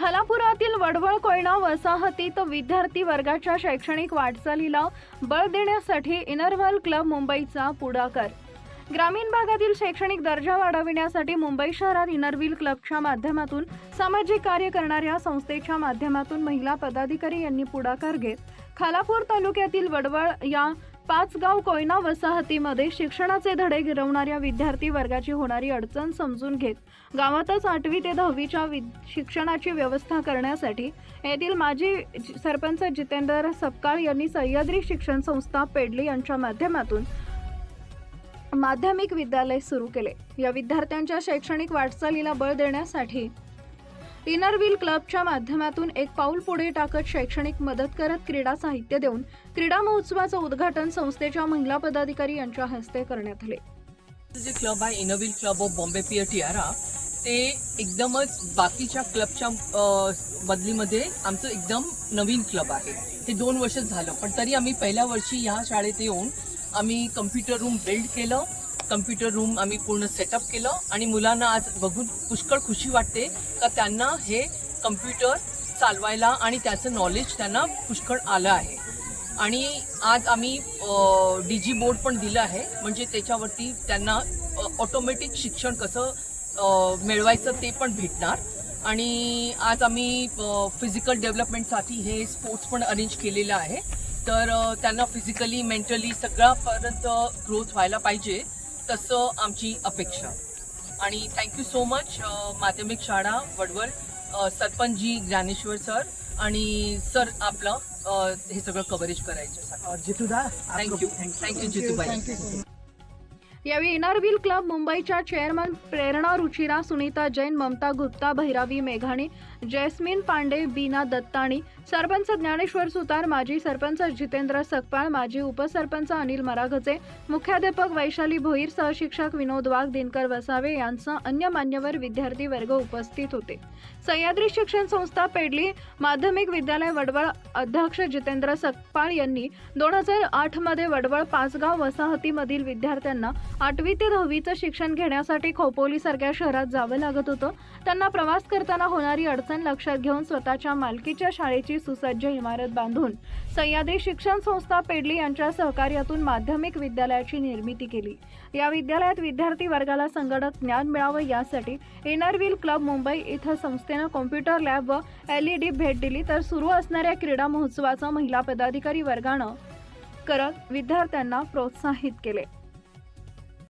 खालापुरातील वडवळ कोयना वसाहतीत विद्यार्थी वर्गाच्या शैक्षणिक वाटचालीला बळ देण्यासाठी इनरव्हल क्लब मुंबईचा पुढाकार. ग्रामीण भागातील शैक्षणिक दर्जा वाढविण्यासाठी मुंबई शहरात इनरव्हील क्लबच्या माध्यमातून सामाजिक कार्य करणाऱ्या संस्थेच्या माध्यमातून महिला पदाधिकारी यांनी पुढाकार घेत खालापूर तालुक्यातील वडवळ या पाचगाव कोयना वसाहतीमध्ये शिक्षणाचे धडे गिरवणाऱ्या विद्यार्थी वर्गाची होणारी अडचण समजून घेत गावातच आठवी ते दहावीच्या विद- शिक्षणाची व्यवस्था करण्यासाठी येथील माजी सरपंच जितेंद्र सपकाळ यांनी सह्याद्री शिक्षण संस्था पेडली यांच्या माध्यमातून माध्यमिक विद्यालय सुरू केले. या विद्यार्थ्यांच्या शैक्षणिक वाटचालीला बळ देण्यासाठी इनरव्हील क्लबच्या माध्यमातून एक पाऊल पुढे टाकत शैक्षणिक मदत करत क्रीडा साहित्य देऊन क्रीडा महोत्सवाचं उद्घाटन संस्थेच्या महिला पदाधिकारी यांच्या हस्ते करण्यात आले. जे क्लब आहे Inner Wheel club of Bombay peer Tiara ते एकदमच बाकीच्या क्लबच्या बदलीमध्ये आमचं एकदम नवीन क्लब आहे. ते दोन वर्ष झालं पण तरी आम्ही पहिल्या वर्षी ह्या शाळेत येऊन आम्ही कम्प्युटर रूम बिल्ड केलं. कम्प्युटर रूम आम्ही पूर्ण सेटअप केलं आणि मुलांना आज बघून पुष्कळ खुशी वाटते का त्यांना हे कम्प्युटर चालवायला आणि त्याचं नॉलेज त्यांना पुष्कळ आलं आहे. आणि आज आम्ही डी जी बोर्ड पण दिलं आहे. म्हणजे त्याच्यावरती त्यांना ऑटोमॅटिक शिक्षण कसं मिळवायचं ते पण भेटणार. आणि आज आम्ही फिजिकल डेव्हलपमेंटसाठी हे स्पोर्ट्स पण अरेंज केलेलं आहे. तर त्यांना फिजिकली मेंटली सगळ्यापर्यंत ग्रोथ व्हायला पाहिजे. तसं आमची अपेक्षा. आणि थँक्यू सो मच माध्यमिक शाळा वडवळ अ, सरपंचजी ज्ञानेश्वर सर आणि सर आपलं हे सगळं कव्हरेज करायचं जितूदा थँक्यू थँक्यू जितूबाई. यावेळी इनरव्हील क्लब मुंबईच्या चेअरमन प्रेरणा रुचिरा सुनीता जैन ममता गुप्ता भैरावी मेघाणी जैस्मिन पांडे बीना दत्ताणी सरपंच ज्ञानेश्वर सुतार माजी सरपंच जितेंद्र सकपाळ माजी उपसरपंच अनिल मराघचे मुख्याध्यापक वैशाली भोईर सहशिक्षक विनोद वाघ दिनकर वसावे यांसह अन्य मान्यवर विद्यार्थी वर्ग उपस्थित होते. सह्याद्री शिक्षण संस्था पेडली माध्यमिक विद्यालय वडवळ अध्यक्ष जितेंद्र सकपाळ यांनी दोन हजार आठमध्ये वडवळ पाचगाव वसाहतीमधील विद्यार्थ्यांना आठवी ते दहावीचं शिक्षण घेण्यासाठी खोपोली सारख्या शहरात जावं लागत होतं. त्यांना प्रवास करताना होणारी अडचण लक्षात घेऊन स्वतःच्या मालकीच्या शाळेची सुसज्ज इमारत बांधून सह्याद्री शिक्षण संस्था पेडली यांच्या सहकार्यातून माध्यमिक विद्यालयाची निर्मिती केली. या विद्यालयात विद्यार्थी वर्गाला संगणक ज्ञान मिळावं यासाठी इनरव्हील क्लब मुंबई इथं संस्थेनं कॉम्प्युटर लॅब व एल ई डी भेट दिली. तर सुरू असणाऱ्या क्रीडा महोत्सवाचं महिला पदाधिकारी वर्गानं करत विद्यार्थ्यांना प्रोत्साहित केले.